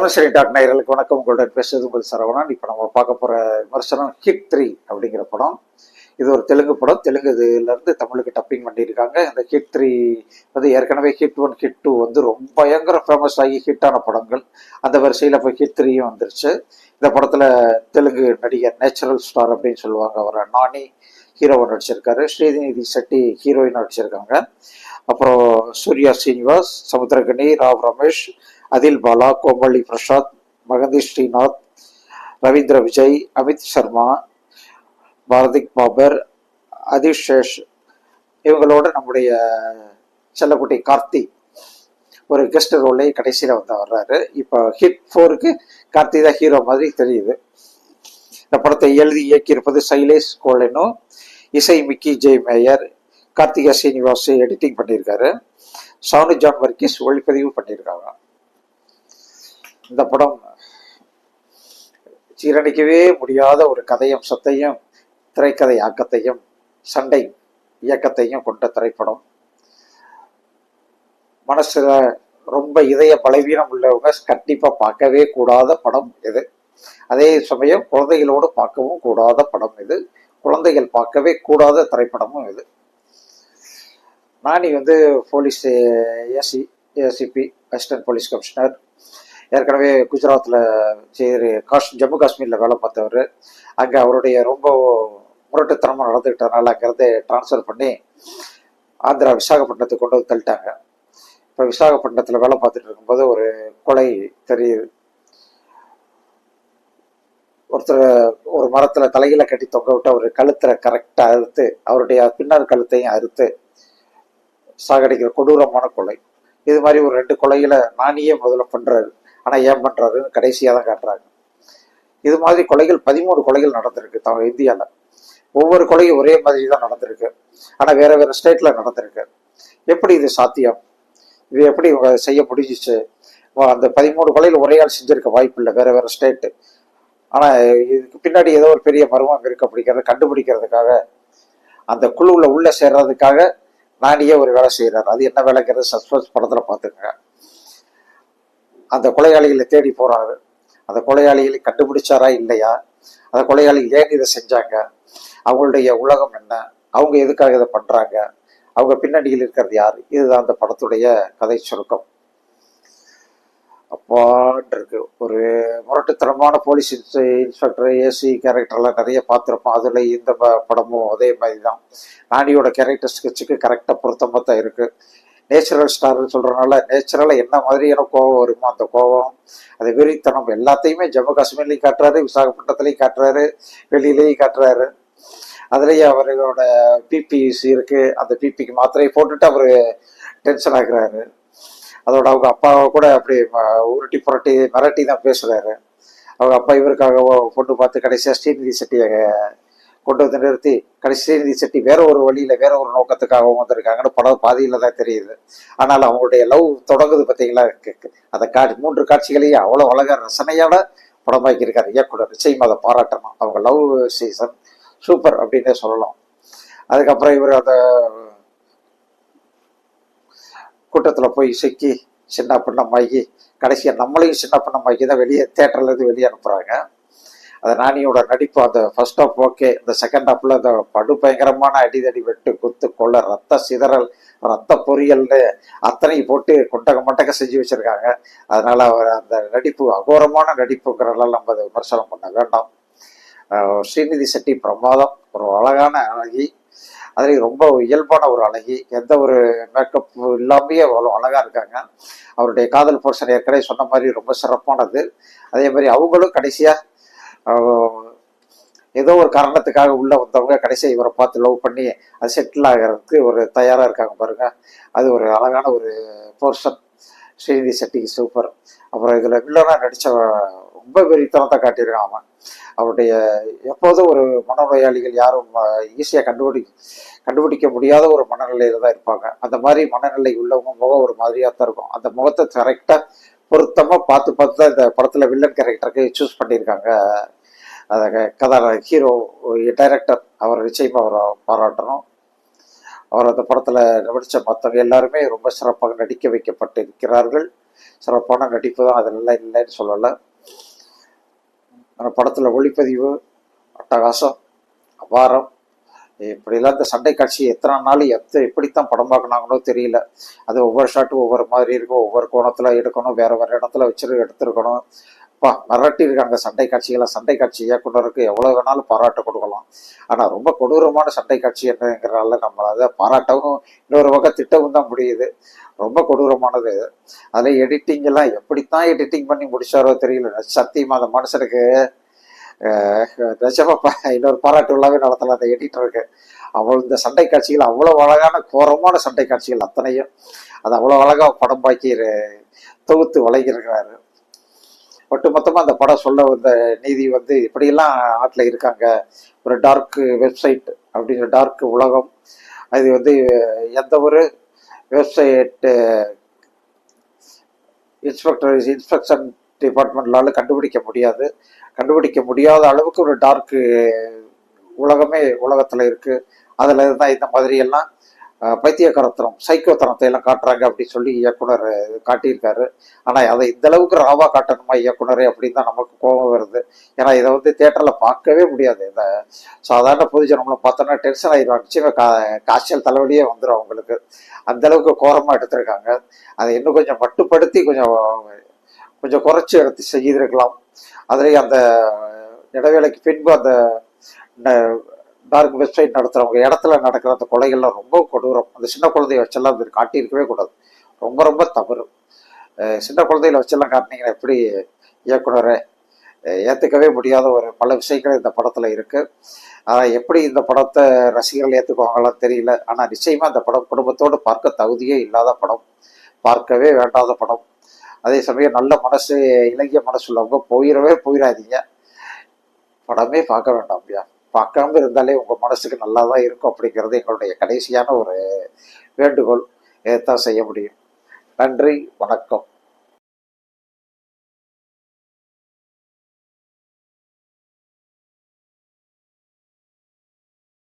தமிழ்சரி dot நேயர்களுக்கு வணக்கம். உங்களுடன் பேசுறது உங்கள் சரவணன். இப்போ நம்ம பார்க்க போகிற விமர்சனம் ஹிட் த்ரீ அப்படிங்கிற படம். இது ஒரு தெலுங்கு படம். தெலுங்கு இதுலேருந்து தமிழுக்கு டப்பிங் பண்ணியிருக்காங்க. இந்த ஹிட் த்ரீ வந்து ஏற்கனவே ஹிட் ஒன் ஹிட் டூ வந்து ரொம்ப பயங்கர ஃபேமஸ் ஆகி ஹிட்டான படங்கள். அந்த வரிசையில் இப்போ ஹிட் த்ரீயும் வந்துருச்சு. இந்த படத்தில் தெலுங்கு நடிகர் நேச்சுரல் ஸ்டார் அப்படின்னு சொல்லுவாங்க. அவர் நானி ஹீரோவை நடிச்சிருக்காரு. ஸ்ரீநிதி செட்டி ஹீரோயின் நடிச்சிருக்காங்க. அப்புறம் சூர்யா சீனிவாஸ் சமுத்திரகனி ராவ் ரமேஷ் அதில் பாலா கோமளி பிரசாத் மகந்தி ஸ்ரீநாத் ரவீந்திர விஜய் அமித் சர்மா பாரதிக் பாபர் அதிஷ் சேஷ் இவங்களோட நம்முடைய செல்லக்குட்டி கார்த்தி ஒரு கெஸ்ட் ரோலே கடைசியில் வந்து வர்றாரு. இப்போ ஹிட் ஃபோருக்கு கார்த்தி தான் ஹீரோ மாதிரி தெரியுது. இந்த படத்தை எழுதி இயக்கியிருப்பது சைலேஷ் கோலனும் இசை மிக்கி ஜெய் மேயர் கார்த்திகா சீனிவாஸ் எடிட்டிங் பண்ணியிருக்காரு. சவுனு ஜான் வர்க்கீஸ் ஒளிப்பதிவு பண்ணியிருக்காங்க. இந்த படம் சீரணிக்கவே முடியாத ஒரு கதையும் சத்தையும் திரைக்கதை ஆக்கத்தையும் சண்டை இயக்கத்தையும் கொண்ட திரைப்படம். மனசுல ரொம்ப இதய பலவீனம் உள்ளவங்க கண்டிப்பா பார்க்கவே கூடாத படம் இது. அதே சமயம் குழந்தைகளோடு பார்க்கவும் கூடாத படம் இது. குழந்தைகள் பார்க்கவே கூடாத திரைப்படமும் இது. நானி வந்து police AC ACP assistant police commissioner. ஏற்கனவே குஜராத்தில் சரி காஷ் ஜம்மு காஷ்மீரில் வேலை பார்த்தவர். அங்கே அவருடைய ரொம்ப முரட்டுத்தனமாக நடந்துக்கிட்டதுனால அங்கேருந்து ட்ரான்ஸ்ஃபர் பண்ணி ஆந்திரா விசாகப்பட்டினத்துக்கு கொண்டு வந்து தள்ளிட்டாங்க. இப்போ விசாகப்பட்டினத்தில் வேலை பார்த்துட்டு இருக்கும்போது ஒரு கொலை தெரியுது. ஒருத்தர் ஒரு மரத்தில் தலையில கட்டி தொங்க விட்டு அவர் கழுத்தில் கரெக்டாக அறுத்து அவருடைய பின்னர் கழுத்தையும் அறுத்து சாகடிக்கிற கொடூரமான கொலை. இது மாதிரி ஒரு ரெண்டு கொலைகளை நானியே முதல்ல பண்ணுறாரு ஆனால் ஏன் பண்ணுறாருன்னு கடைசியாக தான் காட்டுறாங்க. இது மாதிரி கொலைகள் பதிமூணு கொலைகள் நடந்திருக்கு தவ இந்தியாவில் ஒவ்வொரு கொலையும் ஒரே மாதிரி தான் நடந்திருக்கு. ஆனால் வேறு வேறு ஸ்டேட்டில் நடந்திருக்கு. எப்படி இது சாத்தியம்? இது எப்படி செய்ய முடிஞ்சிச்சு? அந்த பதிமூணு கொலையில் ஒரே ஆள் செஞ்சுருக்க வாய்ப்பு இல்லை வேறு வேறு ஸ்டேட்டு ஆனால் இதுக்கு பின்னாடி ஏதோ ஒரு பெரிய மர்மம் இருக்கு அப்படிங்கிறத கண்டுபிடிக்கிறதுக்காக அந்த குழுவில் உள்ளே சேர்றதுக்காக நானியே ஒரு வேலை செய்கிறார் அது என்ன வேலைங்கிறது சஸ்பென்ஸ் படத்தில் பார்த்துக்கங்க. அந்த கொலையாளிகளை தேடி போறாரு. அந்த கொலையாளிகளை கண்டுபிடிச்சாரா இல்லையா? அந்த கொலையாளிகள் ஏன் இதை செஞ்சாங்க? அவங்களுடைய உலகம் என்ன? அவங்க எதுக்காக இதை பண்றாங்க? அவங்க பின்னணியில் இருக்கிறது யார்? இதுதான் அந்த படத்துடைய கதை சுருக்கம். அப்பான் இருக்கு ஒரு முரட்டுத்தனமான போலீஸ் இன்ஸ் இன்ஸ்பெக்டர் ஏசி கேரக்டர்லாம் நிறைய பார்த்துருப்போம். அதில் இந்த ப- படமும் அதே மாதிரி தான் நானியோட கேரக்டர் ஸ்கெட்சுக்கு கரெக்டாக பொருத்தமாக தான் இருக்கு. நேச்சுரல் ஸ்டார்னு சொல்கிறனால நேச்சுரலாக என்ன மாதிரியான கோபம் வருமோ அந்த கோபம் அது வெறித்தனம் எல்லாத்தையுமே ஜம்மு காஷ்மீர்லேயும் காட்டுறாரு விசாகப்பட்டினத்துலேயும் காட்டுறாரு வெளியிலையும் காட்டுறாரு. அதுலேயே அவர்களோட பிபிசி இருக்குது அந்த பிபிக்கு மாத்திரையை போட்டுட்டு அவர் டென்ஷன் ஆகிறாரு. அதோட அவங்க அப்பாவை கூட அப்படி ம- உருட்டி புரட்டி மிரட்டி தான் பேசுகிறாரு அவங்க அப்பா இவருக்காக பொண்ணு பார்த்து கடைசியாக ஸ்ரீநிதி செட்டியை கொண்டு வந்து நிறுத்தி கடைசி செட்டி வேற ஒரு வழியில வேற ஒரு நோக்கத்துக்காகவும் வந்திருக்காங்கன்னு படம் பாதியில தான் தெரியுது. ஆனால் அவங்களுடைய லவ் தொடங்குது பார்த்தீங்களா? க- அந்த காட்சி மூன்று காட்சிகளையும் அவ்வளோ அழகா ரசனையோட படமாக்கியிருக்காரு இயக்குனர் நிச்சயமாக அதை பாராட்டணும். அவங்க லவ் சீசன் சூப்பர் அப்படின்னே சொல்லலாம். அதுக்கப்புறம் இவர் அந்த கூட்டத்தில் போய் சிக்கி சின்ன பின்னமாகி கடைசியாக நம்மளையும் சின்ன பின்னமாக்கி தான் வெளியே தேட்டர்லேருந்து வெளியே அனுப்புகிறாங்க அந்த நானியோட நடிப்பு அந்த ஃபர்ஸ்ட் ஆஃப் ஓகே இந்த செகண்ட் ஆஃப்ல அந்த படு பயங்கரமான அடிதடி வெட்டு குத்து கொள்ள ரத்த சிதறல் ரத்த பொரியல்னு அத்தனை போட்டு கொண்டக மண்டக செஞ்சு வச்சிருக்காங்க. அதனால அவர் அந்த நடிப்பு அகோரமான நடிப்புங்கிறதெல்லாம் நம்ம அதை விமர்சனம் பண்ண வேண்டாம். ஸ்ரீநிதி செட்டி பிரமாதம் ஒரு அழகான அழகி. அதுலேயும் ரொம்ப இயல்பான ஒரு அழகி. எந்த ஒரு மேக்கப் இல்லாமையே அவ்வளோ அழகாக இருக்காங்க. அவருடைய காதல் போர்ஷன் ஏற்கனவே சொன்ன மாதிரி ரொம்ப சிறப்பானது. அதே மாதிரி அவங்களும் கடைசியாக ஏதோ ஒரு காரணத்துக்காக உள்ள வந்தவங்க கடைசியாக இவரை பார்த்து லவ் பண்ணி அது செட்டில் ஆகிறதுக்கு ஒரு தயாராக இருக்காங்க பாருங்க. அது ஒரு அழகான ஒரு போர்ஷன் ஸ்ரீநிதி செட்டிக்கு சூப்பர் அப்புறம் இதில் வில்லனாக நடித்த ரொம்ப வெறித்தனத்தை காட்டியிருக்கான் அவன். அவருடைய எப்போதும் ஒரு மனநோயாளிகள் யாரும் ஈஸியாக கண்டுபிடி கண்டுபிடிக்க முடியாத ஒரு மனநிலையில தான் இருப்பாங்க. அந்த மாதிரி மனநிலை உள்ளவங்க முகம் ஒரு மாதிரியாக தான் இருக்கும். அந்த முகத்தை கரெக்டாக பொருத்தமாக பார்த்து பார்த்து தான் இந்த படத்தில் வில்லன் கேரக்டருக்கு சூஸ் பண்ணியிருக்காங்க. அதை க- கதா ஹீரோ டைரக்டர் அவர் நிச்சயமாக அவரை பாராட்டணும். அவர் அந்த படத்தில் நடித்த மற்றவங்க எல்லாருமே ரொம்ப சிறப்பாக நடிக்க வைக்கப்பட்டு இருக்கிறார்கள் சிறப்பான நடிப்பு தான் அது நல்லா இல்லைன்னு சொல்லலை. அந்த படத்தில் ஒளிப்பதிவு அட்டகாசம் அபாரம் இப்படிலாம் இந்த சண்டை காட்சி எத்தனை நாள் எத்த எப்படித்தான் படம் பார்க்கணாங்களோ தெரியல. அது ஒவ்வொரு ஷாட்டும் ஒவ்வொரு மாதிரி இருக்கும். ஒவ்வொரு கோணத்தில் எடுக்கணும் வேற வேற இடத்துல வச்சு எடுத்திருக்கணும். பா மிரட்டி இருக்காங்க சண்டை காட்சிகளை. சண்டை காட்சி இயக்குனருக்கு எவ்வளோ வேணாலும் பாராட்டு கொடுக்கலாம். ஆனால் ரொம்ப கொடூரமான சண்டை காட்சி என்னங்கிறனால நம்ம அதை பாராட்டவும் இன்னொரு பக்கம் திட்டவும் தான் முடியுது. ரொம்ப கொடூரமானது அதில் எடிட்டிங் எல்லாம் எப்படித்தான் எடிட்டிங் பண்ணி முடிச்சாரோ தெரியல. சத்தியமா அந்த மனுஷனுக்கு நிஜமா இன்னொரு பாராட்டு விழாவே நடத்தலாம் அதை அந்த எடிட்டருக்கு அவ்வளோ இந்த சண்டை காட்சிகள் அவ்வளோ அழகான கோரமான சண்டை காட்சிகள் அத்தனையும். அது அவ்வளோ அழகா படம் பாக்கி தொகுத்து வழங்கியிருக்கிறாரு. ஒட்டுமொத்தமாக அந்த படம் சொல்ல வந்த நீதி வந்து இப்படியெல்லாம் நாட்டில் இருக்காங்க. ஒரு டார்க்கு வெப்சைட் அப்படிங்கிற டார்க்கு உலகம். அது வந்து எந்த ஒரு வெப்சைட்டு இன்ஸ்பெக்டர் இன்ஸ்பெக்ஷன் டிபார்ட்மெண்ட்லால கண்டுபிடிக்க முடியாது. கண்டுபிடிக்க முடியாத அளவுக்கு ஒரு டார்க்கு உலகமே உலகத்தில் இருக்குது அதில் இருந்தால் இந்த மாதிரி எல்லாம் சைக்கோ தரத்தை சைக்கோத்தனத்தை எல்லாம் காட்டுறாங்க அப்படின்னு சொல்லி இயக்குனர் காட்டியிருக்காரு. ஆனால் அதை இந்த அளவுக்கு ராவா காட்டணுமா இயக்குனரே அப்படின்னு தான் நமக்கு கோபம் வருது. ஏன்னா இதை வந்து தேட்டரில் பார்க்கவே முடியாது. இந்த சாதாரண பொதுஜனங்களும் பார்த்தோன்னா டென்ஷன் ஆயிடுவாங்க. நிச்சயமாக கா காய்ச்சல் தலைவலியே வந்துடும் அவங்களுக்கு. அந்த அளவுக்கு கோரமாக எடுத்திருக்காங்க. அதை இன்னும் கொஞ்சம் மட்டுப்படுத்தி கொஞ்சம் கொஞ்சம் குறைச்சி எடுத்து செய்திருக்கலாம். அதுலேயும் அந்த இடைவேளைக்கு பின்பு அந்த டார்க் வெப்சைட் நடத்துகிறவங்க இடத்துல நடக்கிற அந்த கொலைகள்லாம் ரொம்ப கொடூரம். அந்த சின்ன குழந்தைய வச்செல்லாம் அது காட்டியிருக்கவே கூடாது. ரொம்ப ரொம்ப தவறு. சின்ன குழந்தையில வச்செல்லாம் காட்டினீங்கன்னா எப்படி இயக்குனரை ஏற்றுக்கவே முடியாத ஒரு பல விஷயங்கள் இந்த படத்தில் இருக்குது ஆனால் எப்படி இந்த படத்தை ரசிகர்கள் ஏற்றுக்குவாங்களோ தெரியல. ஆனால் நிச்சயமாக இந்த படம் குடும்பத்தோடு பார்க்க தகுதியே இல்லாத படம். பார்க்கவே வேண்டாத படம். அதே சமயம் நல்ல மனசு இலங்கிய மனசு உள்ளவங்க போயிடவே போயிடாதீங்க படமே பார்க்க வேண்டாம் ஐயா பார்க்காம இருந்தாலே உங்கள் மனசுக்கு நல்லா தான் இருக்கும் அப்படிங்கிறது எங்களுடைய கடைசியான ஒரு வேண்டுகோள். இதைத்தான் செய்ய முடியும். நன்றி வணக்கம்.